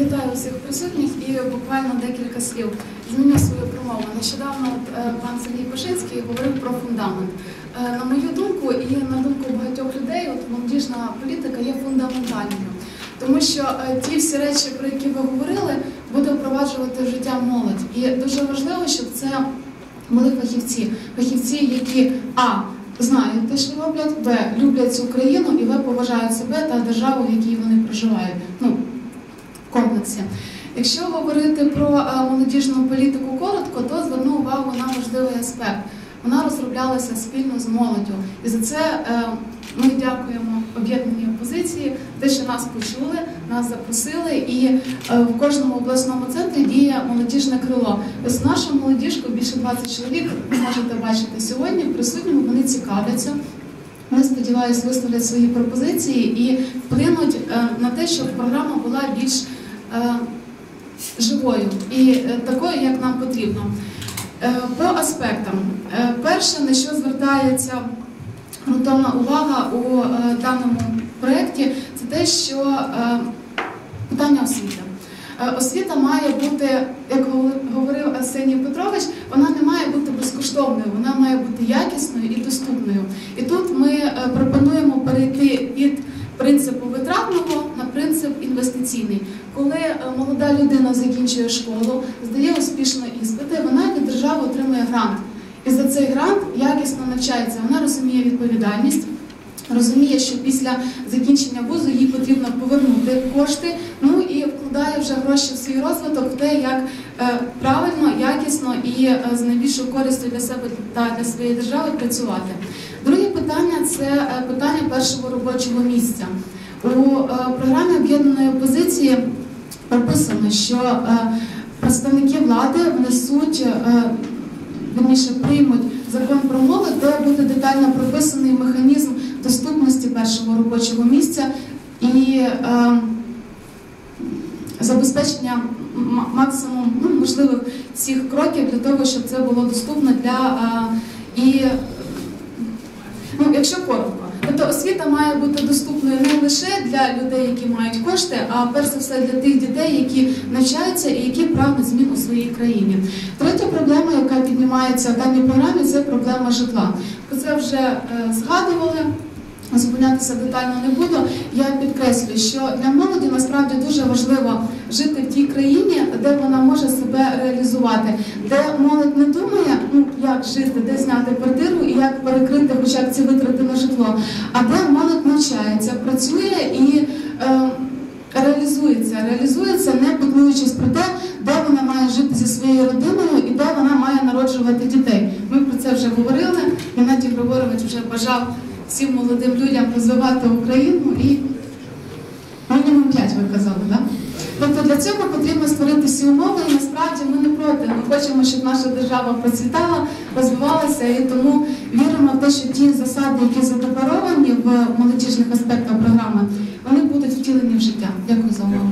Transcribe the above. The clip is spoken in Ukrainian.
Вітаю всіх присутніх і буквально декілька слів. Зміню свою промову. Нещодавно е, пан Сергій Пашинський говорив про фундамент. Е, На мою думку і на думку багатьох людей, от молодіжна політика є фундаментальною, тому що е, ті всі речі, про які ви говорили, буде впроваджувати життя молодь. І дуже важливо, щоб це були фахівці, фахівці, які а знають те, що роблять, б люблять цю країну і в поважають себе та державу, в якій вони проживають. Ну, комплексі. Якщо говорити про е, молодіжну політику коротко, то зверну увагу на важливий аспект. Вона розроблялася спільно з молоддю. І за це е, ми дякуємо об'єднаній опозиції, те, що нас почули, нас запросили, і е, в кожному обласному центрі діє молодіжне крило. Ось наша молодіжка, більше 20 чоловік, ви можете бачити сьогодні, присутніми, вони цікавляться. Вони, сподіваюся, висловлять свої пропозиції і вплинуть на те, щоб програма була більш живою і е, такою, як нам потрібно. Е, По аспектам. Е, Перше, на що звертається грунтовна увага у е, даному проєкті, це те, що е, питання освіти. Е, Освіта має бути, як говорив Арсеній Петрович, вона не має бути безкоштовною, вона має бути якісною і доступною. І тут ми е, пропонуємо перейти від принципу витратного на принцип інвестиційний. Коли е, молода людина закінчує школу, здає успішно іспити, вона від держави отримує грант. І за цей грант якісно навчається. Вона розуміє відповідальність. Розуміє, що після закінчення вузу їй потрібно повернути кошти, ну і вкладає вже гроші в свій розвиток в те, як е, правильно, якісно і е, з найбільшою користю для себе та для своєї держави працювати. Друге питання це е, питання першого робочого місця. У е, програмі об'єднаної опозиції прописано, що е, представники влади внесуть. е, Верніше приймуть закон про молодь, де буде детально прописаний механізм доступності першого робочого місця і е, забезпечення максимум ну, можливих всіх кроків для того, щоб це було доступно для і ну, якщо коротко. Тобто освіта має бути доступною не лише для людей, які мають кошти, а перш за все для тих дітей, які навчаються і які прагнуть змін у своїй країні. Третя проблема, яка піднімається в даній програмі, це проблема житла. Про це вже е, згадували. Зупинятися детально не буду. Я підкреслюю, що для молоді насправді дуже важливо жити в тій країні, де вона може себе реалізувати, де молодь не думає, ну як жити, де зняти квартиру і як перекрити хоча б ці витрати на житло, а де молодь навчається, працює і е, реалізується, реалізується, не піклуючись про те, де вона має жити зі своєю родиною і де вона має народжувати дітей. Ми про це вже говорили. Геннадій Григорович вже бажав всім молодим людям розвивати Україну і мінімум 5 ви казали, так? Тобто для цього потрібно створити всі умови, і насправді ми не проти. Ми хочемо, щоб наша держава процвітала, розвивалася, і тому віримо в те, що ті засади, які задекларовані в молодіжних аспектах програми, вони будуть втілені в життя. Дякую за увагу.